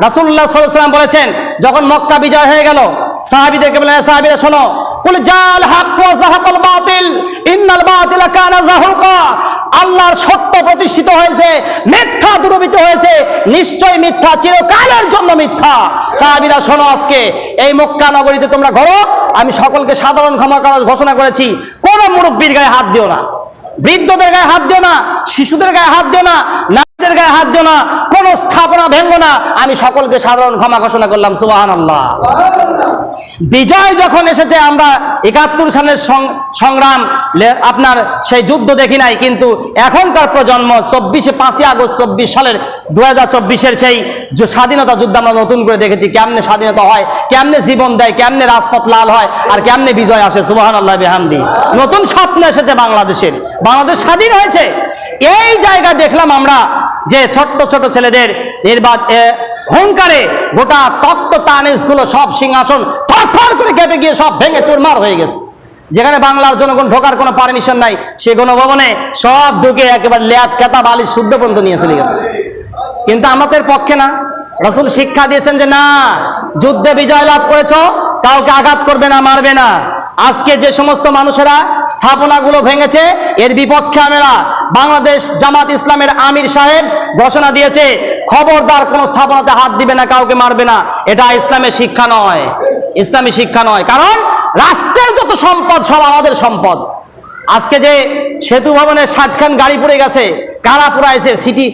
রাসুল্লাহ সাল্লাম বলেছেন, যখন মক্কা বিজয় হয়ে গেল, সাহাবিদেরকে বলেন "এ সাহাবিরা, শোনো, কুল জাল হাক ওয়া বাতিল, ইন্নাল কানা জাহুকা। আল্লাহর সত্য প্রতিষ্ঠিত হয়েছে, মিথ্যা দূরীভূত হয়েছে, নিশ্চয় মিথ্যা চিরকালের জন্য মিথ্যা। সাহাবিরা, শোনো আজকে, এই মক্কা নগরীতে তোমরা ঘরো, আমি সকলকে সাধারণ ক্ষমা করার ঘোষণা করেছি, কোন মুরব্বীর গায়ে হাত দিও না, বৃদ্ধদের গায়ে হাত দিও না, শিশুদের গায়ে হাত দিও না গায়ে হাত দিও না, কোন স্থাপনা ভেঙ্গো না। আমি সকলকে সাধারণ ক্ষমা ঘোষণা করলাম সুবাহান আল্লাহ বিজয় যখন এসেছে, আমরা একাত্তর সালের সংগ্রাম আপনার সেই যুদ্ধ দেখি নাই, কিন্তু এখনকার প্রজন্ম চব্বিশে পাঁচই আগস্ট চব্বিশ সালের দু হাজার চব্বিশের সেই স্বাধীনতা যুদ্ধ আমরা নতুন করে দেখেছি, কেমনে স্বাধীনতা হয়, কেমনে জীবন দেয়, কেমনে রাজপথ লাল হয়, আর কেমনে বিজয় আসে সুবাহান আল্লাহ বেহামদি। নতুন স্বপ্ন এসেছে বাংলাদেশের। বাংলাদেশ স্বাধীন হয়েছে। এই জায়গা দেখলাম আমরা যে ছোট্ট ছোট ছেলেদের নির্বাচন হুঙ্কারে গোটা তত্ত্ব তানেজগুলো সব সিংহাসন থরথর করে কেঁপে গিয়ে সব ভেঙে চুরমার হয়ে গেছে। যেখানে বাংলার জনগণ ঢোকার কোনো পারমিশন নাই, সে গণভবনে সব ঢুকে একেবারে লেয়াত কেতা বালি শুদ্ধ পর্যন্ত নিয়ে চলে গেছে। কিন্তু আমাদের পক্ষে না। রসুল শিক্ষা দিয়েছেন যে, না, যুদ্ধে বিজয় লাভ করেছ, কাউকে আঘাত করবে না, মারবে না। আজকে যে সমস্ত মানুষেরা স্থাপনাগুলো ভেঙেছে, এর বিপক্ষে আমরা বাংলাদেশ জামাত ইসলামের আমির সাহেব ঘোষণা দিয়েছে, খবরদার কোনো স্থাপনাতে হাত দিবে না, কাউকে মারবে না। এটা ইসলামের শিক্ষা নয়। ইসলামী শিক্ষা নয়। কারণ রাষ্ট্রের যত সম্পদ, সব আমাদের সম্পদ। আজকে যে সেতু ভবনের ষাটখান গাড়ি পড়ে গেছে, কারা পুরাইছে সিটি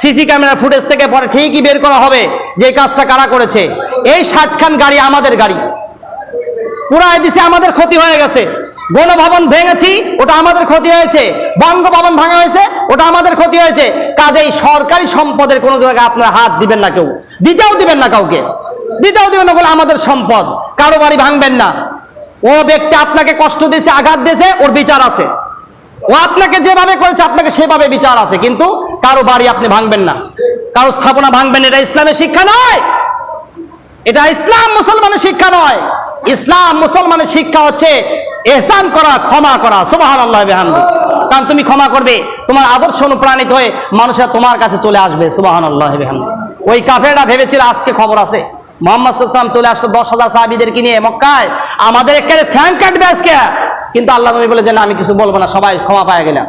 সিসি ক্যামেরা ফুটেজ থেকে পরে ঠিকই বের করা হবে যে কাজটা কারা করেছে। এই ষাটখান গাড়ি আমাদের গাড়ি। পুরাই দিছে, আমাদের ক্ষতি হয়ে গেছে। গণভবন ভেঙেছি, ওটা আমাদের ক্ষতি হয়েছে। বঙ্গভবন ভাঙা হয়েছে, ওটা আমাদের ক্ষতি হয়েছে। কাজেই সরকারি সম্পদের কোনো জায়গায় আপনারা হাত দিবেন না কেউ। দিতেও দিবেন না কাউকে। দিতেও দিবেন না বলে আমাদের সম্পদ। কারও বাড়ি ভাঙবেন না। ও ব্যক্তি আপনাকে কষ্ট দিয়েছে, আঘাত দিয়েছে, ওর বিচার আছে। ও আপনাকে যেভাবে করেছে, আপনাকে সেভাবে বিচার আছে। কিন্তু কারও বাড়ি আপনি ভাঙবেন না। কারও স্থাপনা ভাঙবেন এটা ইসলামের শিক্ষা নয়। এটা ইসলাম মুসলমানের শিক্ষা নয়। ইসলাম মুসলমানের শিক্ষা হচ্ছে এহসান করা, ক্ষমা করা। সুবাহান আল্লাহ কারণ তুমি ক্ষমা করবে, তোমার আদর্শ অনুপ্রাণিত হয়ে মানুষেরা তোমার কাছে চলে আসবে। সুবাহান আল্লাহ ওই কাফেররা ভেবেছিল আজকে খবর আছে। মোহাম্মদ সাল্লাম চলে আসলো দশ হাজার সাহাবিদেরকে নিয়ে মক্কায়। আমাদের এখানে ঠ্যাং কাটবে আজকে। কিন্তু আল্লাহ নবী বলে যে, না, আমি কিছু বলব না, সবাই ক্ষমা পায় গেলাম।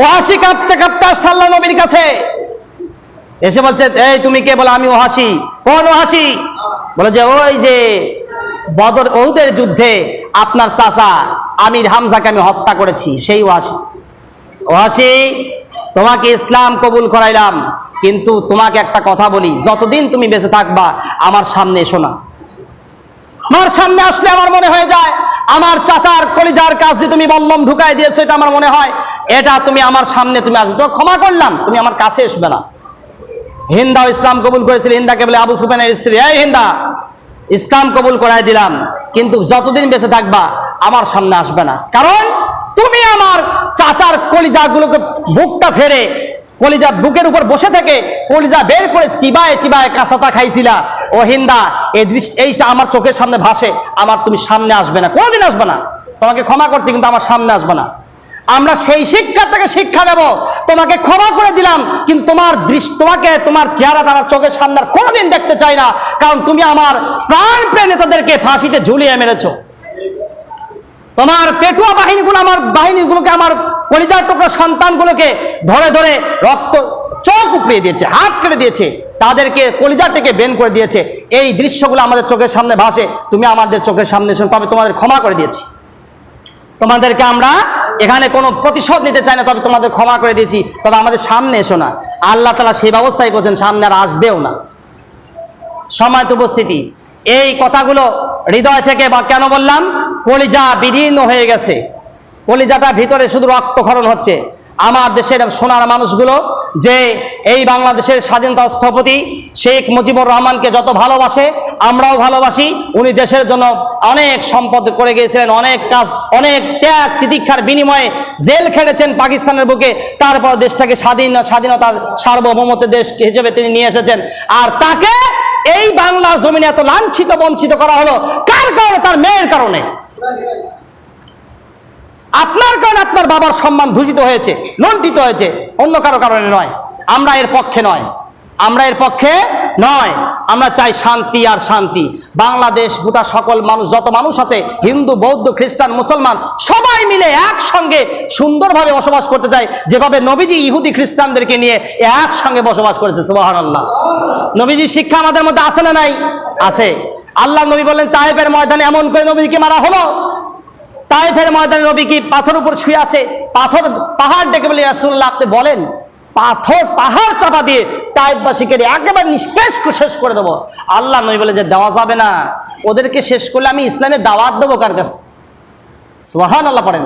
ওয়াসি কাঁপতে কাঁপতে আসছে আল্লাহ নবীর কাছে। এসে বলছে, এই, তুমি কে? বলে, আমি ওহাসি। কোন ওহাসি? বলে যে, ওই যে বদর ওদের যুদ্ধে আপনার চাচা আমির হামজাকে আমি হত্যা করেছি, সেই ওহাসি ওহাসি তোমাকে ইসলাম কবুল করাইলাম, কিন্তু তোমাকে একটা কথা বলি, যতদিন তুমি বেঁচে থাকবা, আমার সামনে এসো না। আমার সামনে আসলে আমার মনে হয়ে যায়, আমার চাচার কলিজার কাজ দিয়ে তুমি বল্লম ঢুকাই দিয়েছ, এটা আমার মনে হয়, এটা তুমি আমার সামনে তুমি আসবে। তোমার ক্ষমা করলাম, তুমি আমার কাছে আসবে না। হিন্দাও ইসলাম কবুল করেছিল, হিন্দাকে বলে আবু সুফেনের স্ত্রী, এই হিন্দা ইসলাম কবুল করাই দিলাম, কিন্তু যতদিন বেঁচে থাকবা, আমার সামনে আসবে না। কারণ তুমি আমার চাচার কলিজাগুলোকে বুকটা ফেরে কলিজা বুকের উপর বসে থেকে কলিজা বের করে চিবায় চিবায় কাঁচাতা খাইছিলা। ও হিন্দা, এই দৃষ্টি, এইটা আমার চোখের সামনে ভাসে, আমার তুমি সামনে আসবে না। কোনোদিন আসবে না। তোমাকে ক্ষমা করছি, কিন্তু আমার সামনে আসবে না। আমরা সেই শিক্ষা থেকে শিক্ষা নেব। তোমাকে ক্ষমা করে দিলাম, কিন্তু তোমার দৃষ্টি, তোমাকে তোমার চেহারাটা আমার চোখের সামনে কোনোদিন দেখতে চাই না, কারণ তুমি আমার প্রাণ প্রিয় নেতাদেরকে ফাঁসিতে ঝুলিয়ে মেরেছো। তোমার পেটুয়া বাহিনীগুলো আমার, বাহিনীগুলোকে আমার কলিজার টুকরা সন্তানগুলোকে ধরে ধরে রক্ত, চোখ উপড়িয়ে দিয়েছে, হাত কেটে দিয়েছে, তাদেরকে কলিজার থেকে বেন করে দিয়েছে। এই দৃশ্যগুলো আমাদের চোখের সামনে ভাসে, তুমি আমাদের চোখের সামনে এসো, তবে তোমাদের ক্ষমা করে দিয়েছি। তোমাদেরকে আমরা এখানে কোনো প্রতিশোধ নিতে চাই না, তবে তোমাদের ক্ষমা করে দিয়েছি। তবে আমাদের সামনে এসো না। আল্লাহ তালা সেই ব্যবস্থাই করছেন, সামনে আর আসবেও না। সময়ত উপস্থিতি, এই কথাগুলো হৃদয় থেকে বা কেন বললাম? কলিজা বিদীর্ণ হয়ে গেছে। কলিজাটা ভিতরে শুধু রক্তক্ষরণ হচ্ছে। আমার দেশের সোনার মানুষগুলো, যে এই বাংলাদেশের স্বাধীনতা স্থপতি শেখ মুজিবুর রহমানকে যত ভালোবাসে আমরাও ভালোবাসি। উনি দেশের জন্য অনেক সম্পদ করে গিয়েছিলেন, অনেক কাজ, অনেক ত্যাগ, তিতিক্ষার বিনিময়ে জেল খেটেছেন পাকিস্তানের বুকে। তারপর দেশটাকে স্বাধীন, স্বাধীনতার সার্বভৌমত্বের দেশ হিসেবে তিনি নিয়ে এসেছেন। আর তাকে এই বাংলা জমিনে এত লাঞ্ছিত, বঞ্চিত করা হলো কার কারণে? তার মেয়ের কারণে। আপনার কারণে আপনার বাবার সম্মান দূষিত হয়েছে, লণ্ঠিত হয়েছে, অন্য কারও কারণে নয়। আমরা এর পক্ষে নয়। আমরা এর পক্ষে নয়, আমরা চাই শান্তি আর শান্তি। বাংলাদেশ, গোটা সকল মানুষ, যত মানুষ আছে, হিন্দু, বৌদ্ধ, খ্রিস্টান, মুসলমান, সবাই মিলে একসঙ্গে সুন্দরভাবে বসবাস করতে চায় যেভাবে নবীজি ইহুদি খ্রিস্টানদেরকে নিয়ে একসঙ্গে বসবাস করেছে সুবাহান আল্লাহ নবীজি শিক্ষা আমাদের মধ্যে আছে না নাই? আছে। আল্লাহ নবী বললেন তাইফের ময়দানে এমন করে নবীকে মারা হলো। তাইফের ময়দানে নবী কি পাথর উপর শুয়ে আছে? পাথর, পাহাড় ডেকে বলে, রাসূলুল্লাহ, আপনি বলেন পাথর, পাহাড় চাপা দিয়ে টাইপবাসীকে একেবারে নিষ্পেষ শেষ করে দেবো। আল্লাহ নই বলে যে দেওয়া যাবে না। ওদেরকে শেষ করলে আমি ইসলামের দাওয়াত দেবো কার কাছে? সোহান আল্লাহ পড়েন।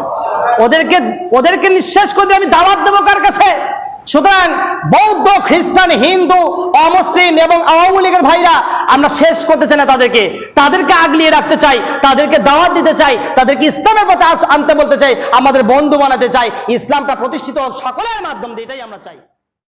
ওদেরকে ওদেরকে নিঃশেষ করে আমি দাওয়াত দেবো কার কাছে? সুতরাং বৌদ্ধ, খ্রিস্টান, হিন্দু, অমুসলিম এবং আওয়ামী লীগের ভাইরা আমরা শেষ করতে চাই না তাদেরকে। তাদেরকে আগলিয়ে রাখতে চাই, তাদেরকে দাওয়াত দিতে চাই, তাদেরকে ইসলামের পথে আনতে বলতে চাই, আমাদের বন্ধু বানাতে চাই। ইসলামটা প্রতিষ্ঠিত সকলের মাধ্যম দিয়ে, এটাই আমরা চাই।